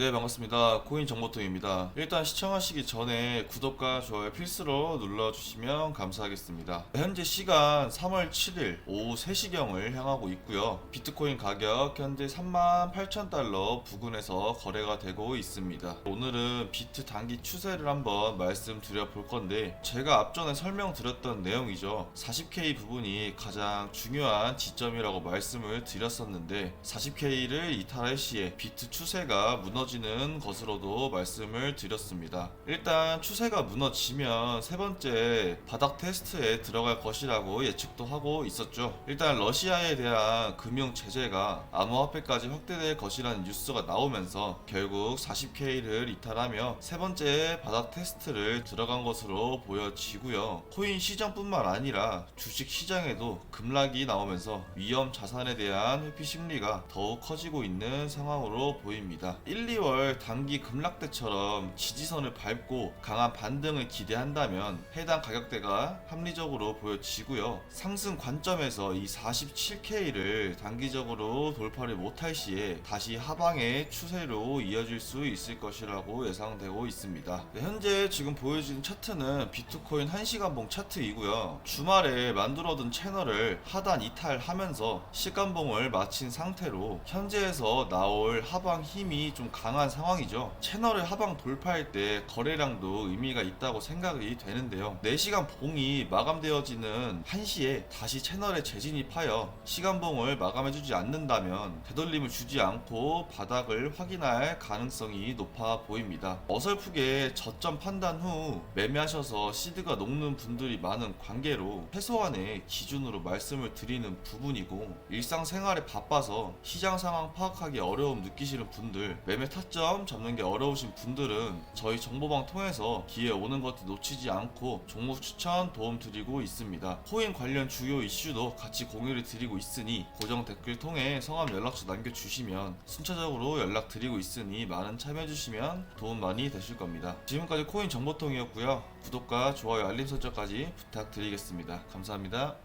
네 반갑습니다. 코인 정보통입니다. 일단 시청하시기 전에 구독과 좋아요 필수로 눌러주시면 감사하겠습니다. 현재 시간 3월 7일 오후 3시경을 향하고 있고요. 비트코인 가격 현재 38,000달러 부근에서 거래가 되고 있습니다. 오늘은 비트 단기 추세를 한번 말씀드려 볼 건데 제가 앞전에 설명드렸던 내용이죠. 40K 부분이 가장 중요한 지점이라고 말씀을 드렸었는데 40K를 이탈할 시에 비트 추세가 무너지 는 것으로도 말씀을 드렸습니다. 일단 추세가 무너지면 세 번째 바닥 테스트에 들어갈 것이라고 예측도 하고 있었죠. 일단 러시아에 대한 금융 제재가 암호화폐까지 확대될 것이라는 뉴스가 나오면서 결국 40K를 이탈하며 세 번째 바닥 테스트를 들어간 것으로 보여지고요. 코인 시장뿐만 아니라 주식 시장에도 급락이 나오면서 위험 자산에 대한 회피 심리가 더욱 커지고 있는 상황으로 보입니다. 1, 2월 단기 급락 때처럼 지지선을 밟고 강한 반등을 기대한다면 해당 가격대가 합리적으로 보여지고요. 상승 관점에서 이 47K를 단기적으로 돌파를 못할 시에 다시 하방의 추세로 이어질 수 있을 것이라고 예상되고 있습니다. 네, 현재 지금 보여지는 차트는 비트코인 1시간봉 차트이고요. 주말에 만들어둔 채널을 하단 이탈하면서 시간봉을 마친 상태로 현재에서 나올 하방 힘이 좀 강한 상황이죠. 채널을 하방 돌파할 때 거래량도 의미가 있다고 생각이 되는데요. 4시간 봉이 마감되어지는 1시에 다시 채널에 재진입하여 시간봉을 마감해주지 않는다면 되돌림을 주지 않고 바닥을 확인할 가능성이 높아 보입니다. 어설프게 저점 판단 후 매매하셔서 시드가 녹는 분들이 많은 관계로 최소한의 기준으로 말씀을 드리는 부분이고 일상생활에 바빠서 시장 상황 파악하기 어려움 느끼시는 분들 매매 타점 잡는 게 어려우신 분들은 저희 정보방 통해서 기회 오는 것들 놓치지 않고 종목 추천 도움 드리고 있습니다. 코인 관련 주요 이슈도 같이 공유를 드리고 있으니 고정 댓글 통해 성함 연락처 남겨주시면 순차적으로 연락 드리고 있으니 많은 참여해주시면 도움 많이 되실 겁니다. 지금까지 코인 정보통이었고요. 구독과 좋아요 알림 설정까지 부탁드리겠습니다. 감사합니다.